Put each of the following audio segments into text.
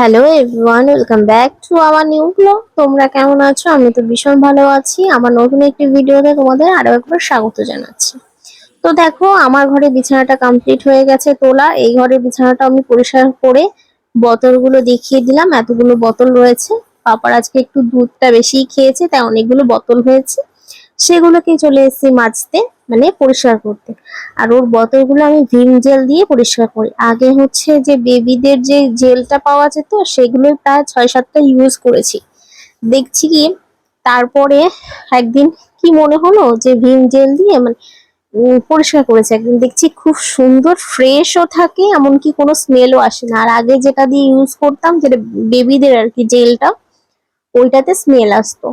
Hello everyone welcome back to our new blog তোমরা কেমন আছো? আমি তো ভীষণ ভালো আছি। আমার নতুন একটি ভিডিওতে তোমাদের আরও একবার স্বাগত জানাচ্ছি। তো দেখো, আমার ঘরে বিছানাটা কমপ্লিট হয়ে গেছে তোলা। এই ঘরের বিছানাটা আমি পরিষ্কার করে বোতলগুলো দেখিয়ে দিলাম। এতগুলো বোতল রয়েছে। পাপার আজকে একটু দুধটা বেশিই খেয়েছে, তাই অনেকগুলো বোতল হয়েছে। সেগুলোকে চলে এসেছি মাজতে। মানে পরিষ্কার করতে। আর ওর বোতলগুলো আমি ভিম জেল দিয়ে পরিষ্কার করি। আগে হচ্ছে যে বেবিদের যে জেলটা পাওয়া যেত সেগুলো প্রায় ছয় সাতটা ইউজ করেছি। দেখছি কি, তারপরে একদিন কি মনে হলো যে ভিম জেল দিয়ে মানে পরিষ্কার করেছে। একদিন দেখছি খুব সুন্দর ফ্রেশও থাকে, এমনকি কোনো স্মেলও আসে না। আর আগে যেটা দিয়ে ইউজ করতাম, যেটা বেবিদের আর কি জেলটা, ওইটাতে স্মেল আসতো।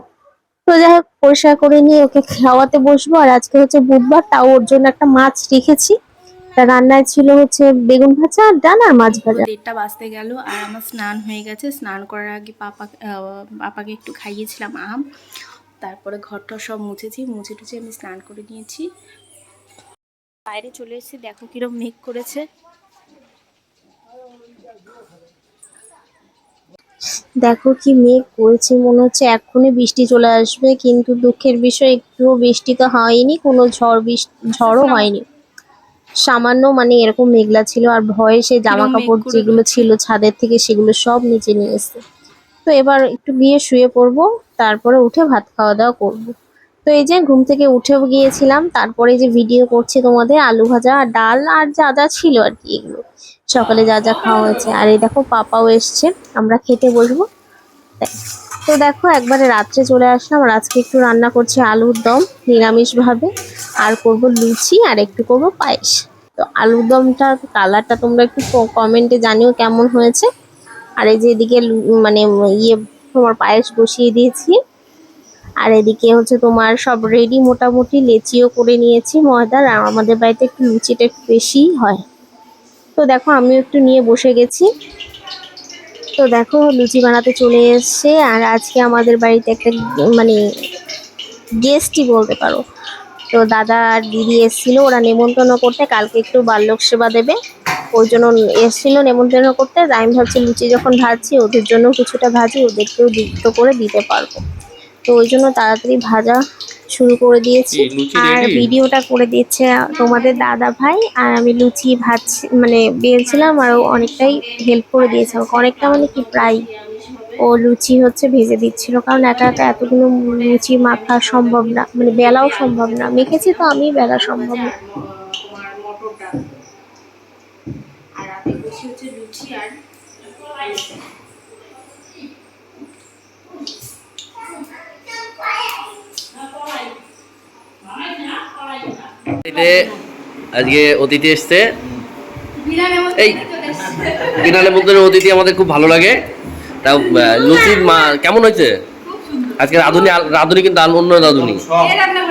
তো যাই হোক, পরিষ্কার করে নিয়ে ওকে খাওয়াতে বসবো। আর আজকে হচ্ছে বুধবার, তাও ওর জন্য একটা মাছ রেখেছি। রান্নায় ছিল হচ্ছে বেগুন ভাজা আর ডাল আর মাছ ভাজা। দেড়টা বাজতে গেল আর আমার স্নান হয়ে গেছে। স্নান করার আগে পাপা পাপাকে একটু খাইয়েছিলাম আম। তারপরে ঘরটা সব মুছেছি। মুছে টুছে আমি স্নান করে নিয়েছি। বাইরে চলে এসেছি, দেখো কিরম মেঘ করেছে। দেখো কি মেঘ করেছে মনে হচ্ছে এখনই বৃষ্টি চলে আসবে কিন্তু দুঃখের বিষয় একটুও বৃষ্টি তো হয়নি কোনো ঝড় বৃষ্টি ঝড়ও হয়নি। সামান্য মানে এরকম মেঘলা ছিল আর ভয়ে সে জামা কাপড় যেগুলো ছিল ছাদের থেকে সেগুলো সব নিচে নিয়ে এসছে। তো এবার একটু গিয়ে শুয়ে পড়ব তারপরে উঠে ভাত খাওয়া দাওয়া করব। তো এই যে ঘুম থেকে উঠেও গিয়েছিলাম, তারপরে যে ভিডিও করছি তোমাদের, আলু ভাজা ডাল আর যা যা ছিল আর কি এগুলো। সকালে যা যা খাওয়া হয়েছে। আর এই দেখো পাপাও এসছে, আমরা খেতে বসবো। তো দেখো একবারে রাত্রে চলে আসলাম, আর আজকে একটু রান্না করছি আলুর দম নিরামিষ ভাবে আর করব লুচি আর একটু করব পায়েস। তো আলুর দমটার কালারটা তোমরা একটু কমেন্টে জানিও কেমন হয়েছে। আর এই যে এদিকে মানে ইয়ে তোমার পায়েস বসিয়ে দিয়েছি। আর এদিকে হচ্ছে তোমার সব রেডি মোটামুটি, লেচিও করে নিয়েছি ময়দার, আর আমাদের বাড়িতে একটু লুচিটা একটু বেশিই হয়। তো দেখো, আমিও একটু নিয়ে বসে গেছি। তো দেখো, লুচি বানাতে চলে এসছে, আর আজকে আমাদের বাড়িতে একটা মানে গেস্টই বলতে পারো। তো দাদা আর দিদি এসেছিল, ওরা নেমন্তন্ন করতে, কালকে একটু বাল্যক সেবা দেবে। ওই জন্য এসেছিল নেমন্তন্ন করতে আমি ভাবছি লুচি যখন ভাজছি, ওদের জন্য কিছুটা ভাজি, ওদেরকেও যুক্ত করে দিতে পারব। তো ওই জন্য তাড়াতাড়ি ভাজা শুরু করে দিয়েছি। আর ভিডিওটা করে দিচ্ছে তোমাদের দাদা ভাই। আর আমি লুচি ভাজছি মানে বেলছিলাম আর ও অনেকটাই হেল্প করে দিয়েছে আমাকে। অনেকটা মানে কি প্রায় ও লুচি হচ্ছে ভেজে দিচ্ছিল। কারণ একা একা এতগুলো লুচি মাখা সম্ভব না। মানে বেলাও সম্ভব না। মেখেছি তো আমি বেলা সম্ভব না। আর আমি বসে হচ্ছে লুচি আর আজকে অতিথি এসছে। এই বিনা নেমন্ত্রণের অতিথি আমাদের খুব ভালো লাগে। তা লুচি মা কেমন হয়েছে? আজকে রাঁধুনি রাঁধুনি কিন্তু আল- অন্য রাঁধুনি কে রান্না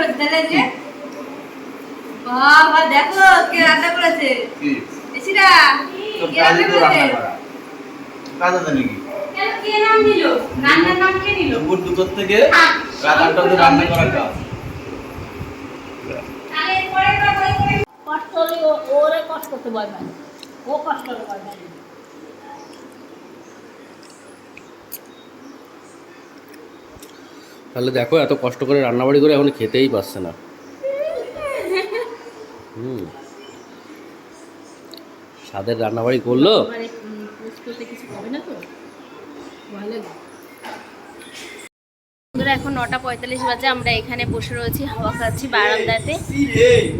করেছে? হলে ওরে কষ্ট করতে ভয় পায় ও কষ্ট করতে ভয় পায় তাহলে দেখো এত কষ্ট করে রান্নাবাড়ি করে এখন খেতেই পারছে না। হুম। স্বাদের রান্নাবাড়ি করল। কিছু হবে না তো? ভালো বন্ধুরা এখন নটা পঁয়তাল্লিশ বাজে আমরা এখানে বসে রয়েছি হাওয়া খাচ্ছি বারান্দাতে।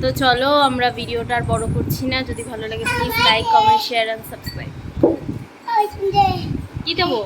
তো চলো আমরা ভিডিওটা আর বড় করছি না। যদি ভালো লাগে please like comment share and subscribe কি দেবো?